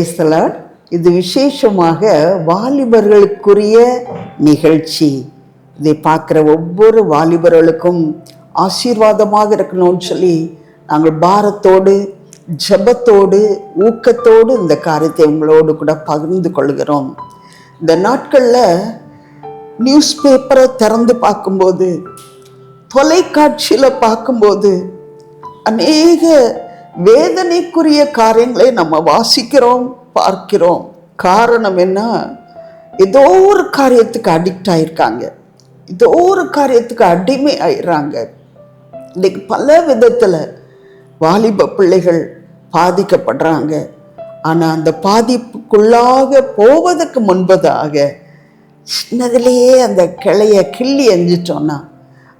Praise the Lord இது விசேஷமாக வாலிபர்களுக்குரிய நிகழ்ச்சி. இதை பார்க்குற ஒவ்வொரு வாலிபர்களுக்கும் ஆசீர்வாதமாக இருக்கணும்னு சொல்லி நாங்கள் பாரத்தோடு ஜெபத்தோடு ஊக்கத்தோடு இந்த காரியத்தை உங்களோடு கூட பகிர்ந்து கொள்கிறோம். இந்த நாட்களில் நியூஸ் பேப்பரை திறந்து பார்க்கும்போது தொலைக்காட்சியில் பார்க்கும்போது அநேக வேதனைக்குரிய காரியங்களை நம்ம வாசிக்கிறோம். பார்க்கிறோம். காரணம் என்ன? ஏதோ ஒரு காரியத்துக்கு அடிக்ட் ஆயிருக்காங்க. ஏதோ ஒரு காரியத்துக்கு அடிமை ஆயிடுறாங்க இன்னைக்கு பல விதத்தில் வாலிப பிள்ளைகள் பாதிக்கப்படுறாங்க. ஆனால் அந்த பாதிப்புக்குள்ளாக போவதற்கு முன்பதாக சின்னதுலேயே அந்த கிளைய கிள்ளி எஞ்சிட்டோன்னா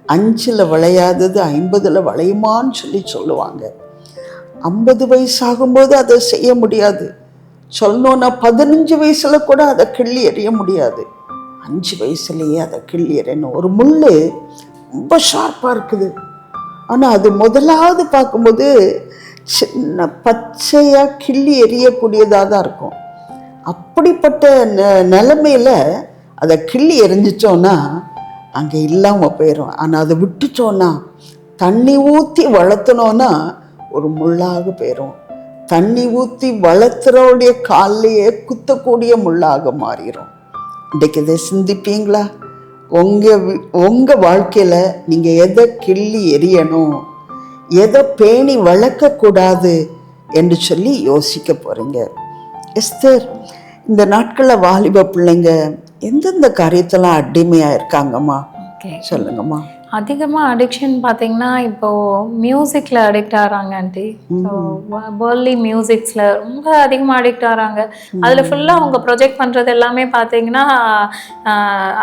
அஞ்சில் விளையாதது ஐம்பதில் விளையுமான்னு சொல்லி சொல்லுவாங்க. ஐம்பது வயசாகும்போது அதை செய்ய முடியாது. சொல்லணுன்னா பதினஞ்சு வயசில் கூட அதை கிள்ளி எறிய முடியாது. அஞ்சு வயசுலேயே அதை கிள்ளி எறியணும். ஒரு முள் ரொம்ப ஷார்ப்பாக இருக்குது. ஆனால் அது முதலாவது பார்க்கும்போது சின்ன பச்சையாக கிள்ளி எறியக்கூடியதாக தான் இருக்கும். அப்படிப்பட்ட ந நிலமையில் அதை கிள்ளி எரிஞ்சிட்டோன்னா அங்கே இல்லாமல் போயிடும் ஆனால் அதை விட்டுட்டோன்னா தண்ணி ஊற்றி வளர்த்துனோன்னா ஒரு முள்ளாக போயிடும் தண்ணி ஊற்றி வளர்த்துறவுடைய காலையே குத்தக்கூடிய முள்ளாக மாறிடும் இன்றைக்கு இதை சிந்திப்பீங்களா? உங்கள் உங்கள் வாழ்க்கையில் நீங்கள் எதை கிள்ளி எரியணும் எதை பேணி வளர்க்கக்கூடாது என்று சொல்லி யோசிக்க போகிறீங்க எஸ்தர் இந்த நாட்களில் வாலிப பிள்ளைங்க எந்தெந்த காரியத்தெல்லாம் அடிமையாக இருக்காங்கம்மா? சொல்லுங்கம்மா. அதிகமாக அடிக்ஷன் பார்த்தீங்கன்னா இப்போ மியூசிக்கில் அடிக்ட் ஆகிறாங்க ஆண்டி ஸோ வேர்லி மியூசிக்ஸில் ரொம்ப அதிகமாக அடிக்ட் ஆகிறாங்க அதில் ஃபுல்லாக அவங்க ப்ரொஜெக்ட் பண்ணுறது எல்லாமே பார்த்தீங்கன்னா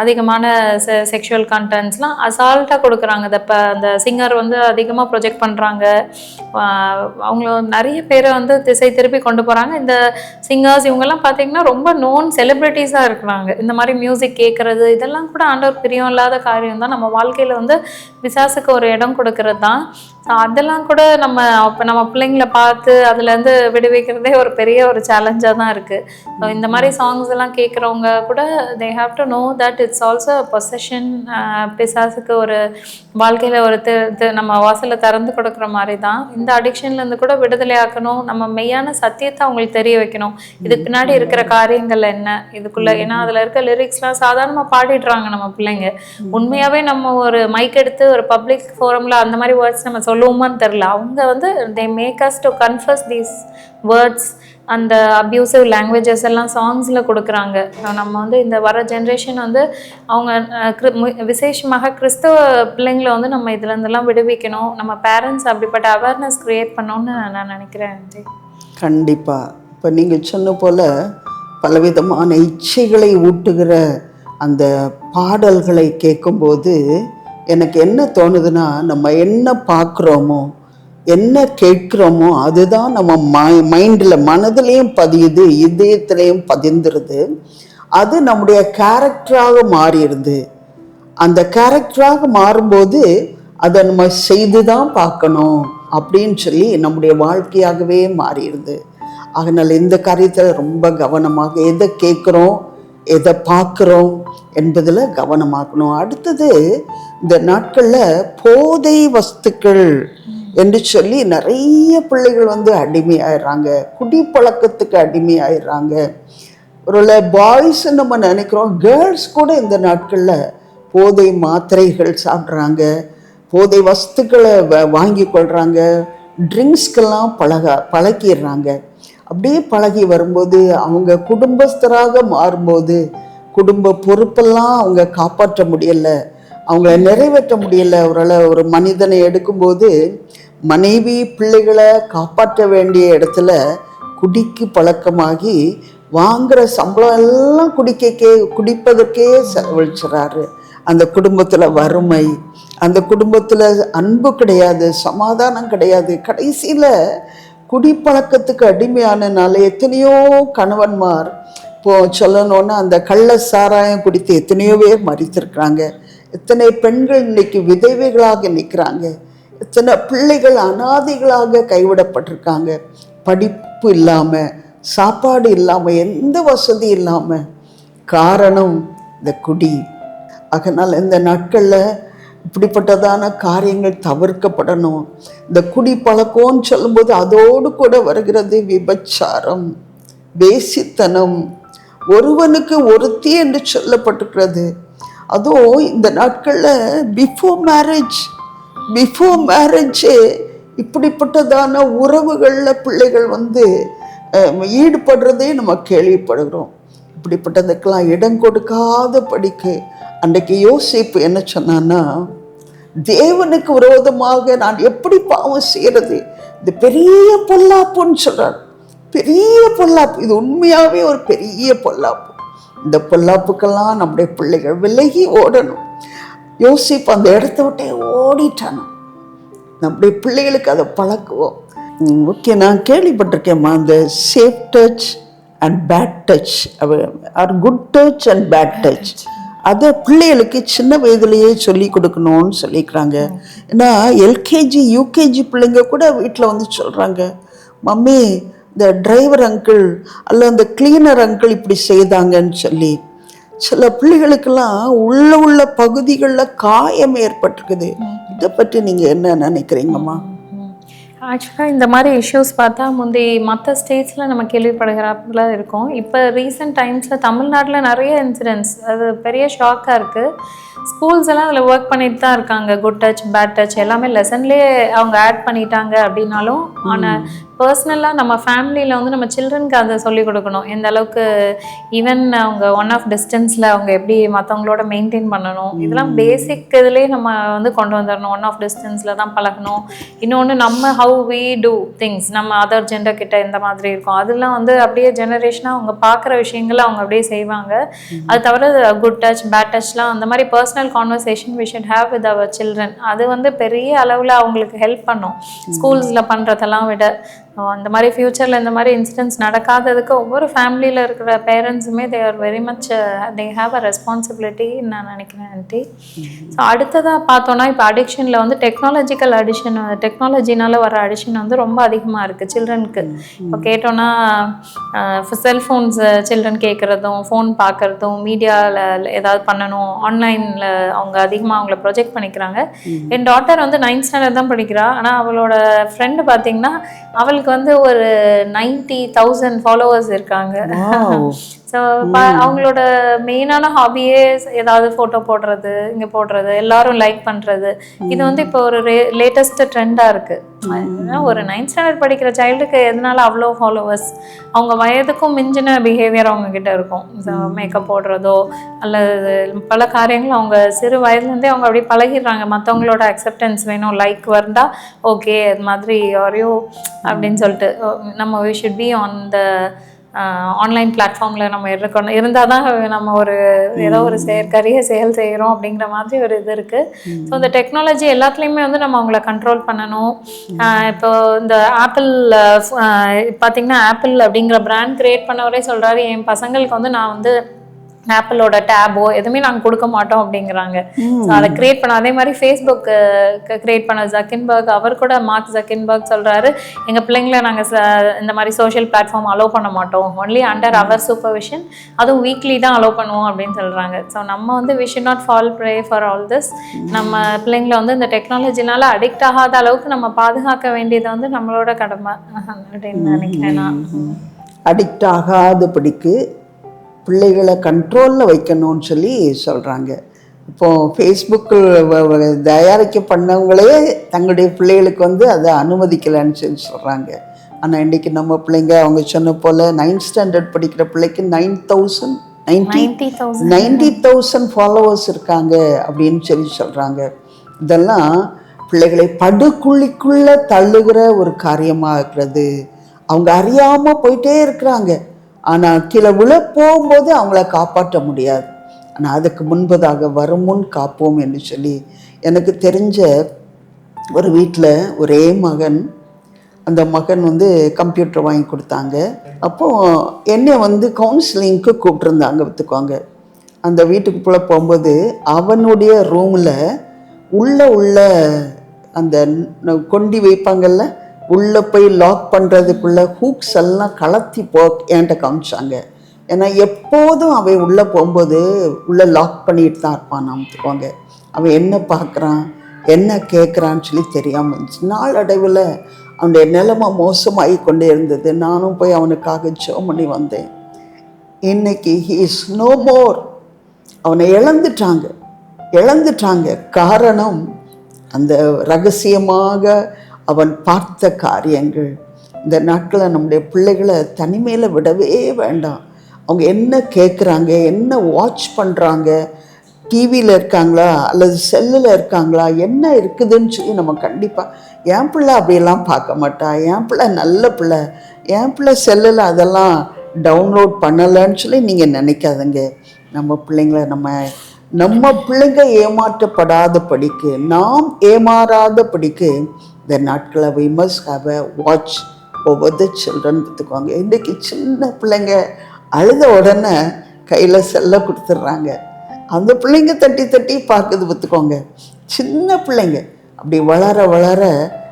அதிகமான செ செக்ஷுவல் கண்டென்ட்ஸ்லாம் அசால்ட்டாக கொடுக்குறாங்க. இந்த இப்போ அந்த சிங்கர் வந்து அதிகமாக ப்ரொஜெக்ட் பண்ணுறாங்க அவங்கள நிறைய பேரை வந்து திசை திருப்பி கொண்டு போகிறாங்க இந்த சிங்கர்ஸ் இவங்கெல்லாம் பார்த்தீங்கன்னா ரொம்ப நோன் செலிப்ரிட்டிஸாக இருக்கிறாங்க. இந்த மாதிரி மியூசிக் கேட்குறது இதெல்லாம் கூட ஆண்டவர் பிரியம் இல்லாத காரியம் தான். நம்ம வாழ்க்கையில் வந்து பிசாசுக்கு ஒரு இடம் கொடுக்கறது தான் அதெல்லாம் கூட நம்ம அப்போ நம்ம பிள்ளைங்கள பார்த்து அதுலேருந்து விடுவிக்கிறதே ஒரு பெரிய ஒரு சேலஞ்சாக தான் இருக்குது ஸோ இந்த மாதிரி சாங்ஸ் எல்லாம் கேட்குறவங்க கூட they have to know that it's also possession பிசாசுக்கு ஒரு வாழ்க்கையில் ஒரு தி நம்ம வாசலில் திறந்து கொடுக்குற மாதிரி தான். இந்த அடிக்ஷன்லேருந்து கூட விடுதலை ஆக்கணும். நம்ம மெய்யான சத்தியத்தை அவங்களுக்கு தெரிய வைக்கணும். இதுக்கு பின்னாடி இருக்கிற காரியங்கள் என்ன? இதுக்குள்ள ஏன்னா அதில் இருக்க லிரிக்ஸ்லாம் சாதாரணமாக பாடிடுறாங்க நம்ம பிள்ளைங்க. உண்மையாகவே நம்ம ஒரு மைக் எடுத்து ஒரு பப்ளிக் ஃபோரமில் அந்த மாதிரி வேர்ட்ஸ் நம்ம சொல்லுவோமான்னு தெரில அவங்க வந்து they make us to confuse these words அந்த அப்யூசிவ் லாங்குவேஜஸ் எல்லாம் சாங்ஸில் கொடுக்குறாங்க. நம்ம வந்து இந்த வர ஜென்ரேஷன் வந்து அவங்க மு- விசேஷமாக கிறிஸ்தவ பிள்ளைங்களை வந்து நம்ம இதுலேருந்துலாம் விடுவிக்கணும். நம்ம பேரண்ட்ஸ் அப்படிப்பட்ட அவேர்னஸ் க்ரியேட் பண்ணோன்னு நான் நினைக்கிறேன் கண்டிப்பாக இப்போ நீங்கள் சொன்ன போல் பலவிதமான இச்சைகளை ஊட்டுகிற அந்த பாடல்களை கேட்கும்போது எனக்கு என்ன தோணுதுன்னா நம்ம என்ன பார்க்குறோமோ என்ன கேட்குறோமோ அதுதான் நம்ம மை மைண்டில் மனதிலையும் பதியுது இதயத்திலையும் பதிந்துருது. அது நம்முடைய கேரக்டராக மாறிடுது. அந்த கேரக்டராக மாறும்போது அதை நம்ம செய்து தான் பார்க்கணும் அப்படின்னு சொல்லி நம்முடைய வாழ்க்கையாகவே மாறிடுது. அதனால் இந்த காரியத்தில் ரொம்ப கவனமாக எதை கேட்குறோம் எதை பார்க்குறோம் என்பதில் கவனமாக்கணும். அடுத்தது இந்த நாட்களில் போதை வஸ்துக்கள் என்று சொல்லி நிறைய பிள்ளைகள் வந்து அடிமையாயிடுறாங்க. குடிப்பழக்கத்துக்கு அடிமையாயிடுறாங்க. ஒருவேளை பாய்ஸ் நம்ம நினைக்கிறோம் கேர்ள்ஸ் கூட இந்த நாட்களில் போதை மாத்திரைகள் சாப்பிட்றாங்க. போதை வஸ்துக்களை வ- வாங்கி கொள்கிறாங்க ட்ரிங்க்ஸ்க்கெல்லாம் பழக பழக்கிடுறாங்க. அப்படியே பழகி வரும்போது அவங்க குடும்பஸ்தராக மாறும்போது குடும்ப பொறுப்பெல்லாம் அவங்க காப்பாற்ற முடியல. அவங்கள நிறைவேற்ற முடியல. ஒரு ஒரு மனிதனை எடுக்கும்போது மனைவி பிள்ளைகளை காப்பாற்ற வேண்டிய இடத்துல குடிக்கு பழக்கமாகி வாங்குற சம்பளம் எல்லாம் குடிக்கக்கே குடிப்பதற்கே செலவழிச்சுறாரு. அந்த குடும்பத்தில் வறுமை அந்த குடும்பத்தில் அன்பு கிடையாது சமாதானம் கிடையாது. கடைசியில் குடிப்பழக்கத்துக்கு அடிமையானனால எத்தனையோ கணவன்மார் இப்போ சொல்லணும்னா அந்த கள்ள சாராயம் குடித்து எத்தனையோ பேர் மறித்திருக்கிறாங்க. எத்தனை பெண்கள் இன்னைக்கு விதவைகளாக நிற்கிறாங்க. எத்தனை பிள்ளைகள் அனாதைகளாக கைவிடப்பட்டிருக்காங்க. படிப்பு இல்லாமல் சாப்பாடு இல்லாமல் எந்த வசதி இல்லாமல் காரணம் இந்த குடி. அதனால் இந்த நாட்களில் இப்படிப்பட்டதான காரியங்கள் தவிர்க்கப்படணும். இந்த குடி பழக்கம்னு சொல்லும்போது அதோடு கூட வருகிறது விபச்சாரம் வேசித்தனம். ஒருவனுக்கு ஒருத்தி என்று சொல்லப்பட்டிருக்கிறது. அதுவும் இந்த நாட்களில் பிஃபோர் மேரேஜ் பிஃபோர் மேரேஜே இப்படிப்பட்டதான உறவுகளில் பிள்ளைகள் வந்து ஈடுபடுறதே நம்ம கேள்விப்படுகிறோம். இப்படிப்பட்டதுக்கெல்லாம் இடம் கொடுக்காத படிக்கு. அன்றைக்கு யோசிப்பு என்ன சொன்னான்னா தேவனுக்கு விரோதமாக நான் எப்படி பாவம் செய்யறது? இது பெரிய பொல்லாப்புன்னு சொல்றார். பெரிய பொல்லாப்பு. இது உண்மையாவே ஒரு பெரிய பொல்லாப்பு. இந்த பொல்லாப்புக்கெல்லாம் நம்முடைய பிள்ளைகள் விலகி ஓடணும். யோசிப்பு அந்த இடத்த விட்டே ஓடிட்டானோ? நம்முடைய பிள்ளைகளுக்கு அதை பழக்குவோம். ஓகே நான் கேள்விப்பட்டிருக்கேம்மா அந்த safe touch and bad touch or good touch and bad touch அதை பிள்ளைகளுக்கு சின்ன வயதுலேயே சொல்லி கொடுக்கணும்னு சொல்லிக்கிறாங்க. ஏன்னா எல்கேஜி யூகேஜி பிள்ளைங்க கூட வீட்டில் வந்து சொல்கிறாங்க மம்மி இந்த டிரைவர் அங்கிள் அல்ல அந்த கிளீனர் அங்கிள் இப்படி செய்தாங்கன்னு சொல்லி. சில பிள்ளைகளுக்கெல்லாம் உள்ள உள்ள பகுதிகளில் காயம் ஏற்பட்டிருக்குது. இதை பற்றி நீங்கள் என்ன நினைக்கிறீங்கம்மா? ஆக்சுவலாக இந்த மாதிரி இஷ்யூஸ் பார்த்தா முந்தி மற்ற ஸ்டேட்ஸில் நம்ம கேள்விப்படுகிறாப்புல இருக்கும். இப்போ ரீசெண்ட் டைம்ஸில் தமிழ்நாட்டில் நிறைய இன்சிடென்ட்ஸ் அது பெரிய ஷாக்காக இருக்குது ஸ்கூல்ஸ் எல்லாம் அதில் ஒர்க் பண்ணிட்டு தான் இருக்காங்க. குட் டச் பேட் டச் எல்லாமே லெசன்லேயே அவங்க ஆட் பண்ணிட்டாங்க அப்படின்னாலும் ஆனால் பர்சனலாக நம்ம ஃபேமிலியில் வந்து நம்ம சில்ட்ரனுக்கு அதை சொல்லிக் கொடுக்கணும். எந்த அளவுக்கு ஈவன் அவங்க ஒன் ஆஃப் டிஸ்டன்ஸில் அவங்க எப்படி மற்றவங்களோட மெயின்டைன் பண்ணணும். இதெல்லாம் பேசிக் இதுலேயே நம்ம வந்து கொண்டு வந்துடணும் ஒன் ஆஃப் டிஸ்டன்ஸில் தான் பழகணும். இன்னொன்று நம்ம ஹவு வி டூ திங்ஸ் நம்ம அதர் ஜெண்டர் கிட்ட இந்த மாதிரி இருக்கும். அதெல்லாம் வந்து அப்படியே ஜெனரேஷனாக அவங்க பார்க்குற விஷயங்களை அவங்க அப்படியே செய்வாங்க. அது தவிர குட் டச் பேட் டச்லாம் அந்த மாதிரி personal conversation we should have with our children அது வந்து பெரிய அளவில் அவங்களுக்கு ஹெல்ப் பண்ணும். ஸ்கூல்ஸில் பண்ணுறதெல்லாம் விட So, அந்த மாதிரி ஃப்யூச்சரில் இந்த மாதிரி இன்சிடென்ட்ஸ் நடக்காததுக்கு ஒவ்வொரு ஃபேமிலியில் இருக்கிற பேரண்ட்ஸுமே they are very much they have a responsibility நான் நினைக்கிறேன் ஆண்டி ஸோ அடுத்ததாக பார்த்தோன்னா இப்போ அடிக்ஷனில் வந்து டெக்னாலஜிக்கல் அடிஷன் டெக்னாலஜினால வர அடிஷன் வந்து ரொம்ப அதிகமாக இருக்குது சில்ட்ரனுக்கு இப்போ கேட்டோன்னா செல்ஃபோன்ஸ் சில்ட்ரன் கேட்குறதும் ஃபோன் பார்க்குறதும் மீடியாவில் ஏதாவது பண்ணணும் ஆன்லைனில் அவங்க அதிகமாக அவங்கள ப்ரொஜெக்ட் பண்ணிக்கிறாங்க. என் டாட்டர் வந்து நைன்த் ஸ்டாண்டர்ட் தான் படிக்கிறா. ஆனால் அவளோட ஃப்ரெண்டு பார்த்தீங்கன்னா அவளுக்கு வந்து ஒரு நைன்டி தௌசண்ட் ஃபாலோவர்ஸ் இருக்காங்க. ஸோ அவங்களோட மெயினான ஹாபியே ஏதாவது ஃபோட்டோ போடுறது இங்கே போடுறது எல்லாரும் லைக் பண்ணுறது இது வந்து இப்போ ஒரு லேட்டஸ்ட் ட்ரெண்டாக இருக்குது ஒரு நைன்த் ஸ்டாண்டர்ட் படிக்கிற சைல்டுக்கு எதனால அவ்வளோ ஃபாலோவர்ஸ் அவங்க வயதுக்கும் மிஞ்சின பிஹேவியர் அவங்க கிட்ட இருக்கும். மேக்கப் போடுறதோ அல்லது பல காரியங்கள் அவங்க சிறு வயதுலேருந்தே அவங்க அப்படியே பழகிடுறாங்க. மற்றவங்களோட அக்செப்டன்ஸ் வேணும் லைக் வந்தா ஓகே அது மாதிரி யாரையோ அப்படின்னு சொல்லிட்டு நம்ம we should be on the online பிளாட்ஃபார்மில் நம்ம இருக்கணும். இருந்தால் தான் நம்ம ஒரு ஏதோ ஒரு செயற்கரிய செயல் செய்கிறோம் அப்படிங்கிற மாதிரி ஒரு இது இருக்குது ஸோ இந்த டெக்னாலஜி எல்லாத்துலேயுமே வந்து நம்ம அவங்கள கண்ட்ரோல் பண்ணணும். இப்போ இந்த ஆப்பிள் பார்த்தீங்கன்னா ஆப்பிள் அப்படிங்கிற பிராண்ட் கிரியேட் பண்ணவரே சொல்கிறாரு என் பசங்களுக்கு வந்து நான் வந்து ஆப்பிளோட டேபோ எதுவுமே நாங்கள் கொடுக்க மாட்டோம் அப்படிங்கிறாங்க. அதை கிரியேட் பண்ண அதே மாதிரி ஃபேஸ்புக் கிரியேட் பண்ண ஜக்கின்பர்க் அவர் கூட மார்க் ஜக்கின்பர்க் சொல்கிறாரு எங்கள் பிள்ளைங்கள நாங்கள் இந்த மாதிரி சோஷியல் பிளாட்ஃபார்ம் அலோவ் பண்ண மாட்டோம். ஒன்லி அண்டர் அவர் சூப்பர்விஷன் அதுவும் வீக்லி தான் அலோவ் பண்ணுவோம் அப்படின்னு சொல்கிறாங்க ஸோ நம்ம வந்து we should not fall prey for all this நம்ம பிள்ளைங்கள வந்து இந்த டெக்னாலஜினால அடிக்ட் ஆகாத அளவுக்கு நம்ம பாதுகாக்க வேண்டியது வந்து நம்மளோட கடமை. அப்படின்னு நினைக்கிறேன் நான். அடிக்ட் ஆகாதபடிக்கு பிள்ளைகளை கண்ட்ரோலில் வைக்கணும்னு சொல்லி சொல்கிறாங்க இப்போ ஃபேஸ்புக்கில் தயாரிக்க பண்ணவங்களே தங்களுடைய பிள்ளைகளுக்கு வந்து அதை அனுமதிக்கலைன்னு சொல்லி சொல்கிறாங்க ஆனால் இன்றைக்கி நம்ம பிள்ளைங்க அவங்க சொன்ன போல் நைன்த் ஸ்டாண்டர்ட் படிக்கிற பிள்ளைக்கு nine thousand ninety ninety thousand followers இருக்காங்க அப்படின்னு சொல்லி சொல்கிறாங்க இதெல்லாம் பிள்ளைகளை படுகுழிக்குள்ளே தள்ளுகிற ஒரு காரியமாக இருக்கிறது. அவங்க அறியாமல் போயிட்டே இருக்கிறாங்க. ஆனால் கீழே விழ போகும்போது அவங்கள காப்பாற்ற முடியாது. ஆனால் அதுக்கு முன்பதாக வரும் முன் காப்போம் என்று சொல்லி எனக்கு தெரிஞ்ச ஒரு வீட்டில் ஒரே மகன். அந்த மகன் வந்து கம்ப்யூட்டர் வாங்கி கொடுத்தாங்க. அப்போது என்னை வந்து கவுன்சிலிங்க்கு கூப்பிட்ருந்தாங்க விற்றுக்கோங்க அந்த வீட்டுக்குள்ளே போகும்போது அவனுடைய ரூமில் உள்ள உள்ள அந்த கொண்டி வைப்பாங்கல்ல உள்ளே போய் லாக் பண்ணுறதுக்குள்ள ஹூக்ஸ் எல்லாம் கலத்தி போ என்கிட்ட காமிச்சாங்க. ஏன்னா எப்போதும் அவன் உள்ளே போகும்போது உள்ளே லாக் பண்ணிட்டு தான் இருப்பான் நாமத்துக்குவாங்க அவன் என்ன பார்க்குறான் என்ன கேட்குறான்னு சொல்லி தெரியாமல் இருந்துச்சு. நாளடைவில் அவனுடைய நிலைமை மோசமாகி கொண்டே இருந்தது. நானும் போய் அவனுக்காக ஜோ பண்ணி வந்தேன். இன்னைக்கு ஹீ இஸ் நோ மோர் அவனை இழந்துட்டாங்க. இழந்துட்டாங்க. காரணம் அந்த ரகசியமாக அவன் பார்த்த காரியங்கள். இந்த நாட்களில் நம்முடைய பிள்ளைகளை தனிமையில் விடவே வேண்டாம். அவங்க என்ன கேட்குறாங்க என்ன வாட்ச் பண்ணுறாங்க டிவியில் இருக்காங்களா அல்லது செல்லில் இருக்காங்களா என்ன இருக்குதுன்னு சொல்லி நம்ம கண்டிப்பாக என் பிள்ளை அப்படியெல்லாம் பார்க்க மாட்டா என் பிள்ளை நல்ல பிள்ளை என் பிள்ளை செல்லில் அதெல்லாம் டவுன்லோட் பண்ணலைன்னு சொல்லி நீங்கள் நினைக்காதங்க. நம்ம பிள்ளைங்கள நம்ம நம்ம பிள்ளைங்க ஏமாற்றப்படாத படிக்கு நாம் ஏமாறாத படிக்கு இந்த நாட்களை we must have a watch ஒவ்வொரு த சில்ட்ரன் பார்த்துக்குவாங்க இன்றைக்கி சின்ன பிள்ளைங்க அழுத உடனே கையில் செல்ல கொடுத்துட்றாங்க அந்த பிள்ளைங்க தட்டி தட்டி பார்க்குது பார்த்துக்கோங்க. சின்ன பிள்ளைங்க அப்படி வளர வளர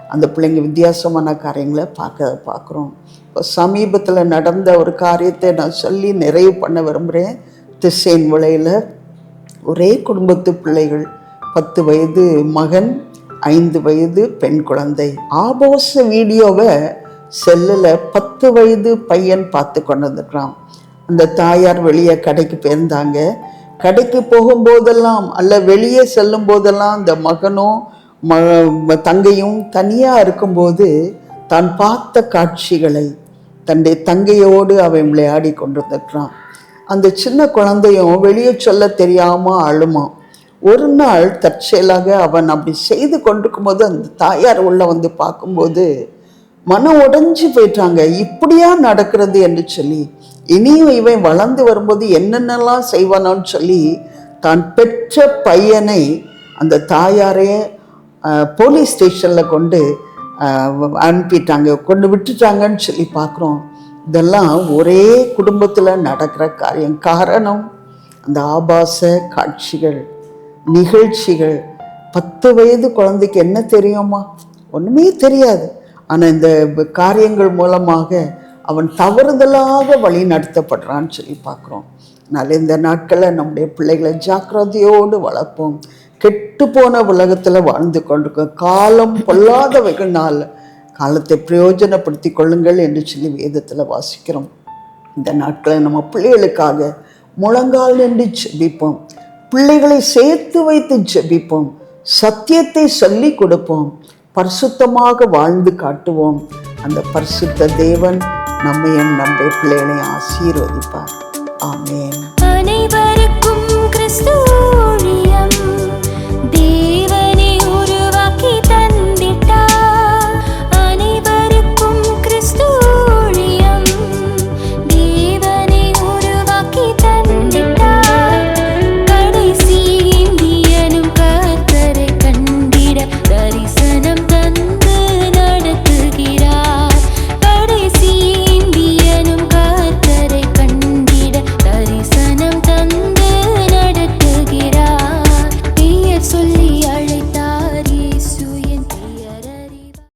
அந்த பிள்ளைங்க வித்தியாசமான காரியங்களை பார்க்க பார்க்குறோம். இப்போ சமீபத்தில் நடந்த ஒரு காரியத்தை நான் சொல்லி நிறைவு பண்ண விரும்புகிறேன் திசைன் விலையில் ஒரே குடும்பத்து பிள்ளைகள் பத்து வயது மகன் ஐந்து வயது பெண் குழந்தை. ஆபாச வீடியோவை செல்லில் பத்து வயது பையன் பார்த்து கொண்டு வந்துக்கிறான் அந்த தாயார் வெளியே கடைக்கு போயிருந்தாங்க. கடைக்கு போகும்போதெல்லாம் அல்ல வெளியே செல்லும் போதெல்லாம் அந்த மகனும் ம தங்கையும் தனியாக இருக்கும்போது தான் பார்த்த காட்சிகளை தன்னுடைய தங்கையோடு அவன் விளையாடி கொண்டிருந்துக்கிறான். அந்த சின்ன குழந்தையும் வெளியே சொல்ல தெரியாமல் அழுமான் ஒரு நாள் தற்செயலாக அவன் அப்படி செய்து கொண்டிருக்கும் போது அந்த தாயார் உள்ள வந்து பார்க்கும்போது மனம் உடஞ்சி போயிட்டாங்க. இப்படியா நடக்கிறது என்று சொல்லி இனியும் இவன் வளர்ந்து வரும்போது என்னென்னலாம் செய்வானோன்னு சொல்லி தான் பெற்ற பையனை அந்த தாயாரே போலீஸ் ஸ்டேஷனில் கொண்டு அனுப்பிட்டாங்க. கொண்டு விட்டுட்டாங்கன்னு சொல்லி பார்க்குறோம். இதெல்லாம் ஒரே குடும்பத்தில் நடக்கிற காரியம். காரணம் அந்த ஆபாச காட்சிகள். நிகழ்ச்சிகள். பத்து வயது குழந்தைக்கு என்ன தெரியுமா? ஒன்றுமே தெரியாது. ஆனால் இந்த காரியங்கள் மூலமாக அவன் தவறுதலாக வழி நடத்தப்படுறான்னு சொல்லி பார்க்குறோம். அதனால் இந்த நாட்களில் நம்முடைய பிள்ளைகளை ஜாக்கிரதையோடு வளர்ப்போம். கெட்டு போன உலகத்தில் வாழ்ந்து கொண்டிருக்கோம் காலம் பொல்லாதவைகள்னால காலத்தை பிரயோஜனப்படுத்தி கொள்ளுங்கள் என்று சொல்லி வேதத்தில் வாசிக்கிறோம். இந்த நாட்களை நம்ம பிள்ளைகளுக்காக முழங்கால் நின்று ஜெபிப்போம். பிள்ளைகளை சேர்த்து வைத்து ஜெபிப்போம். சத்தியத்தை சொல்லி கொடுப்போம். பரிசுத்தமாக வாழ்ந்து காட்டுவோம். அந்த பரிசுத்த தேவன் நம்மையும் நம்முடைய பிள்ளைகளை ஆசீர்வதிப்பார். ஆமேன்.